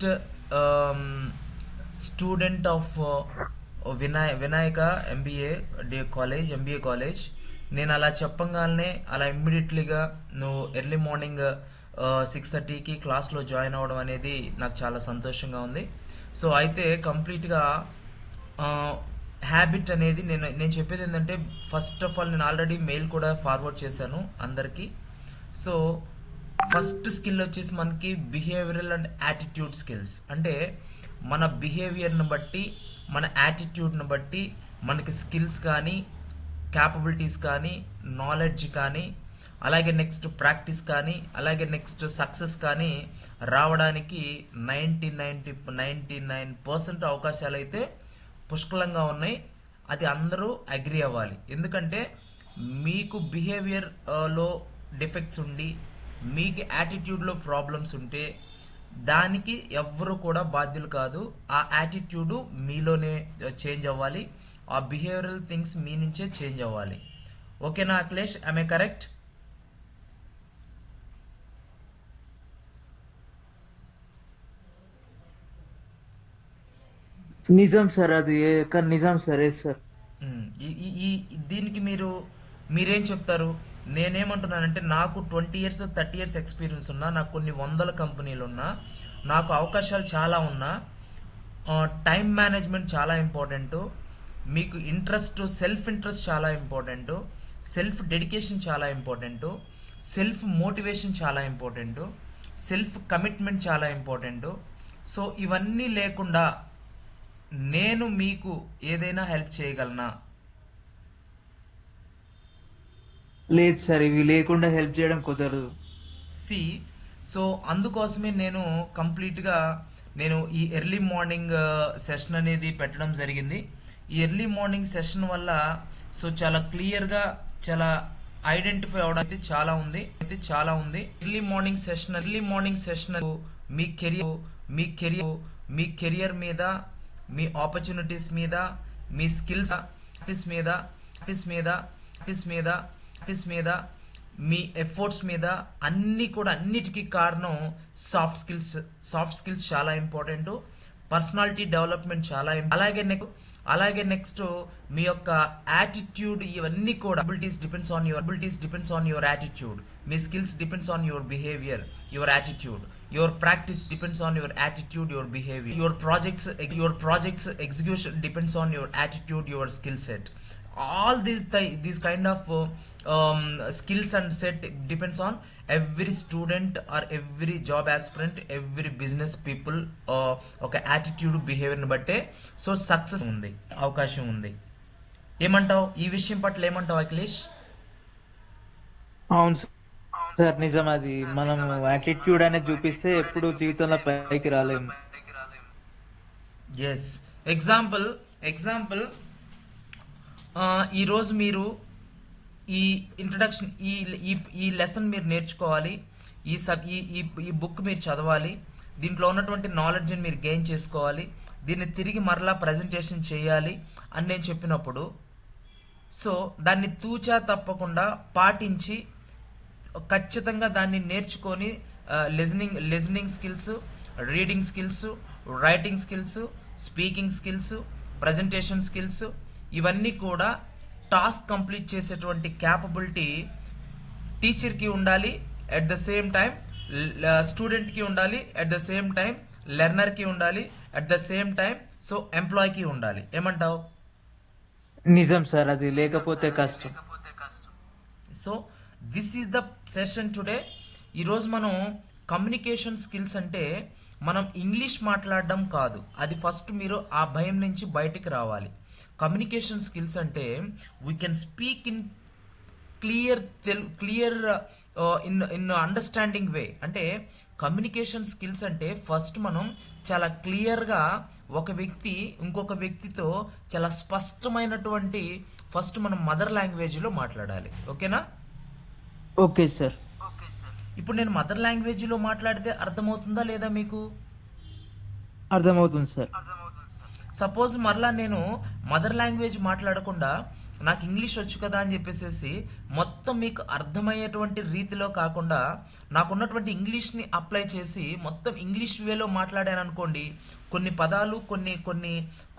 First student of వినాయ Vinayaka MBA day college MBA college నేను అలా చెప్పంగానే అలా ఇమ్మీడియట్లీగా నువ్వు ఎర్లీ మార్నింగ్ సిక్స్ థర్టీకి క్లాస్లో జాయిన్ అవ్వడం అనేది నాకు చాలా సంతోషంగా ఉంది. సో అయితే కంప్లీట్గా హ్యాబిట్ uh, అనేది నేను నేను చెప్పేది ఏంటంటే ఫస్ట్ ఆఫ్ ఆల్ నేను ఆల్రెడీ మెయిల్ కూడా ఫార్వర్డ్ చేశాను అందరికీ. సో ఫస్ట్ స్కిల్ వచ్చేసి మనకి బిహేవియరల్ అండ్ యాటిట్యూడ్ స్కిల్స్ అంటే మన బిహేవియర్ని బట్టి మన యాటిట్యూడ్ని బట్టి మనకి స్కిల్స్ కానీ క్యాపబిలిటీస్ కానీ నాలెడ్జ్ కానీ అలాగే నెక్స్ట్ ప్రాక్టీస్ కానీ అలాగే నెక్స్ట్ సక్సెస్ కానీ రావడానికి ninety ninety ninety nine percent అవకాశాలు అయితే పుష్కలంగా ఉన్నాయి. అది అందరూ అగ్రి అవ్వాలి. ఎందుకంటే మీకు బిహేవియర్లో uh, డిఫెక్ట్స్ ఉండి మీకు యాటిట్యూడ్లో ప్రాబ్లమ్స్ ఉంటే దానికి ఎవ్వరు కూడా బాధ్యులు కాదు. ఆ యాటిట్యూడ్ మీలోనే చేంజ్ అవ్వాలి. ఆ బిహేవియరల్ థింగ్స్ మీ నుంచే చేంజ్ అవ్వాలి. ఓకేనా అఖిలేష్? ఐ కరెక్ట్ నిజం సార్ అది. నిజం సార్ ఎస్ సార్? ఈ- ఈ దీనికి మీరు మీరేం చెప్తారు? నేనేమంటున్నానంటే నాకు twenty years thirty years experience ఉన్నా నాకు కొన్ని వందల కంపెనీలు ఉన్నా నాకు అవకాశాలు చాలా ఉన్నా టైం మేనేజ్మెంట్ చాలా ఇంపార్టెంట్ మీకు ఇంట్రెస్ట్ సెల్ఫ్ ఇంట్రెస్ట్ చాలా ఇంపార్టెంట్ సెల్ఫ్ డెడికేషన్ చాలా ఇంపార్టెంట్ సెల్ఫ్ మోటివేషన్ చాలా ఇంపార్టెంట్ సెల్ఫ్ కమిట్మెంట్ చాలా ఇంపార్టెంట్. సో ఇవన్నీ లేకుండా నేను మీకు ఏదైనా హెల్ప్ చేయగలనా? లేదు సార్ ఇవి లేకుండా హెల్ప్ చేయడం కుదరదు. సి సో అందుకోసమే నేను కంప్లీట్గా నేను ఈ ఎర్లీ మార్నింగ్ సెషన్ అనేది పెట్టడం జరిగింది. ఈ ఎర్లీ మార్నింగ్ సెషన్ వల్ల సో చాలా క్లియర్గా చాలా ఐడెంటిఫై అవడానికి చాలా ఉంది. అయితే చాలా ఉంది. Early morning session early morning session మీ కెరియర్ మీ కెరియర్ మీ కెరియర్ మీద మీ ఆపర్చునిటీస్ మీద మీ స్కిల్స్ ప్రాక్టీస్ మీద ప్రాక్టీస్ మీద ప్రాక్టీస్ మీద ప్రాక్టీస్ మీద మీ ఎఫర్ట్స్ మీద అన్నీ కూడా అన్నిటికీ కారణం సాఫ్ట్ స్కిల్స్ సాఫ్ట్ స్కిల్స్ చాలా ఇంపార్టెంటు. పర్సనాలిటీ డెవలప్మెంట్ చాలా అలాగే నెక్ అలాగే నెక్స్ట్ మీ యొక్క యాటిట్యూడ్ ఇవన్నీ కూడా abilities depends on your abilities depends on your attitude me skills depends on your behaviour your attitude your practice depends on your attitude your behaviour your projects your projects execution depends on your attitude your skill set all these these kind of skills and set depends on student or every job aspirant every business people uh, ఒక attitude బిహేవియర్ని బట్టే so success ఉంది అవకాశం ఉంది. ఏమంటావు? ఈ విషయం పట్ల ఏమంటావు అఖిలేష్? అవును సార్. నిజం అది. మనం యాటిట్యూడ్ అనేది చూపిస్తే ఎప్పుడు జీవితంలో పైకి రాలేము. ఎస్ ఎగ్జాంపుల్ ఎగ్జాంపుల్ ఈరోజు మీరు ఈ ఇంట్రడక్షన్ ఈ ఈ ఈ లెసన్ మీరు నేర్చుకోవాలి. ఈ సబ్ ఈ ఈ ఈ బుక్ మీరు చదవాలి. దీంట్లో ఉన్నటువంటి నాలెడ్జ్ని మీరు గెయిన్ చేసుకోవాలి. దీన్ని తిరిగి మరలా ప్రజెంటేషన్ చేయాలి అని నేను చెప్పినప్పుడు. సో దాన్ని తూచా తప్పకుండా పాటించి ఖచ్చితంగా దాన్ని నేర్చుకొని listening listening skills reading skills writing skills speaking skills presentation skills ఇవన్నీ కూడా టాస్క్ కంప్లీట్ చేసేటువంటి క్యాపబిలిటీ టీచర్కి ఉండాలి అట్ ద సేమ్ టైం స్టూడెంట్కి ఉండాలి అట్ ద సేమ్ టైం లెర్నర్కి ఉండాలి at the same time so ఎంప్లాయ్కి ఉండాలి. ఏమంటావు? నిజం సార్ అది లేకపోతే కష్టం. So this is the session today ఈరోజు మనం కమ్యూనికేషన్ స్కిల్స్ అంటే మనం ఇంగ్లీష్ మాట్లాడడం కాదు. అది ఫస్ట్ మీరు ఆ భయం నుంచి బయటికి రావాలి. కమ్యూనికేషన్ స్కిల్స్ అంటే we can speak in clear tell clear in in understanding way అంటే కమ్యూనికేషన్ స్కిల్స్ అంటే ఫస్ట్ మనం చాలా క్లియర్గా ఒక వ్యక్తి ఇంకొక వ్యక్తితో చాలా స్పష్టమైనటువంటి ఫస్ట్ మనం మదర్ లాంగ్వేజ్లో మాట్లాడాలి. ఓకేనా? Okay sir. ఇప్పుడు నేను మదర్ లాంగ్వేజ్లో మాట్లాడితే అర్థమవుతుందా లేదా మీకు? అర్థమవుతుంది సార్. సపోజ్ మరలా నేను మదర్ లాంగ్వేజ్ మాట్లాడకుండా నాకు ఇంగ్లీష్ వచ్చు కదా అని చెప్పేసేసి మొత్తం మీకు అర్థమయ్యేటువంటి రీతిలో కాకుండా నాకున్నటువంటి ఇంగ్లీష్ని అప్లై చేసి మొత్తం ఇంగ్లీష్ వేలో మాట్లాడాను అనుకోండి కొన్ని పదాలు కొన్ని కొన్ని కొన్ని